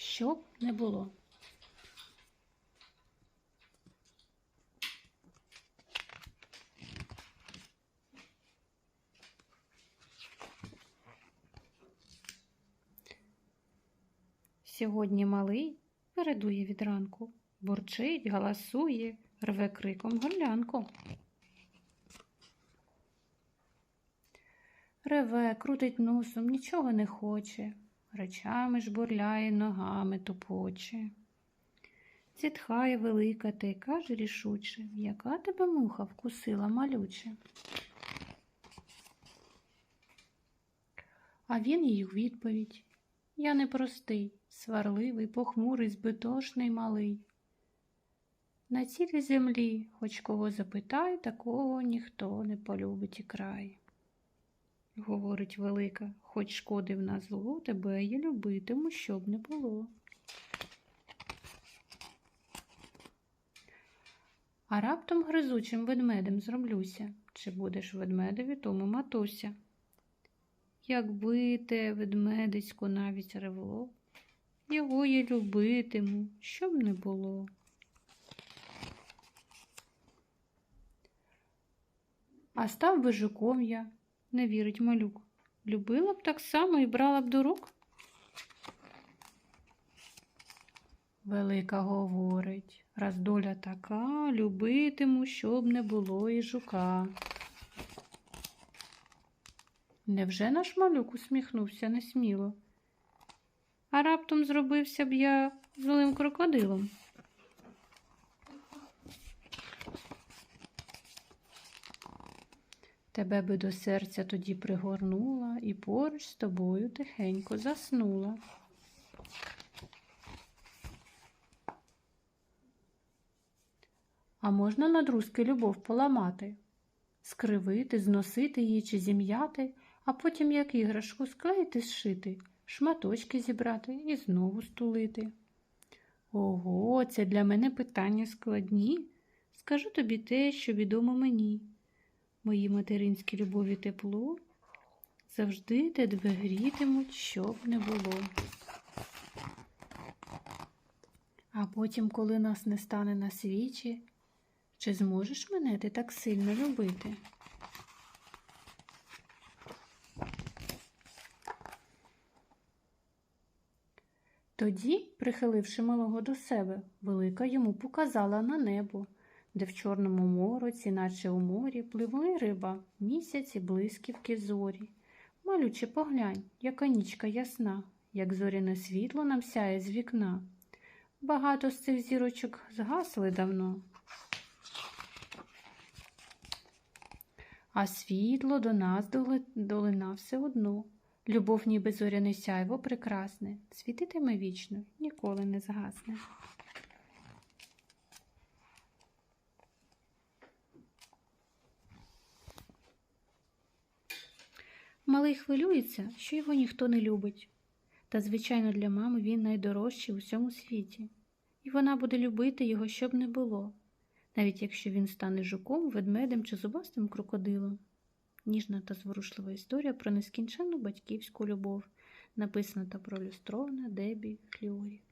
щоб не було. Сьогодні малий передує від ранку, бурчить, галасує, рве криком горлянку. Реве, крутить носом, нічого не хоче, речами жбурляє, ногами тупоче. Зітхає велика та й каже рішуче, яка тебе муха вкусила малюче. А він їй у відповідь Я не простий, сварливий, похмурий, збитошний малий. На цілій землі, хоч кого запитай, такого ніхто не полюбить і край. Говорить велика, хоч шкодив на зло, тебе я любитиму, щоб не було. А раптом гризучим ведмедем зроблюся, чи будеш ведмедеві тому матуся. Якби те ведмедисько навіть ревло, його я любитиму, щоб не було. А став би жуком я, не вірить малюк. Любила б так само і брала б до рук. Велика говорить, раз доля така, любитиму, щоб не було і жука. Невже наш малюк усміхнувся несміло? А раптом зробився б я злим крокодилом. Тебе би до серця тоді пригорнула і поруч з тобою тихенько заснула. А можна на друзки любов поламати, скривити, зносити її чи зім'яти, а потім як іграшку склеїти, зшити, шматочки зібрати і знову стулити. Ого, це для мене питання складні. Скажу тобі те, що відомо мені. Мої материнські любові тепло завжди тебе грітимуть, щоб не було. А потім, коли нас не стане на свічі, чи зможеш мене ти так сильно любити? Тоді, прихиливши малого до себе, велика йому показала на небо, де в Чорному мороці, наче у морі, пливли риба, місяць і блисківки зорі. Малюче, поглянь, яка нічка ясна, як зоряне світло нам сяє з вікна. Багато з цих зірочок згасли давно. А світло до нас долина все одно. Любов, ніби зоряне сяйво прекрасне, світитиме вічно, ніколи не згасне. Малий хвилюється, що його ніхто не любить. Та, звичайно, для мами він найдорожчий у всьому світі, і вона буде любити його, щоб не було, навіть якщо він стане жуком, ведмедем чи зубастим крокодилом. Ніжна та зворушлива історія про нескінченну батьківську любов, написана та проілюстрована Дебі Хліорі.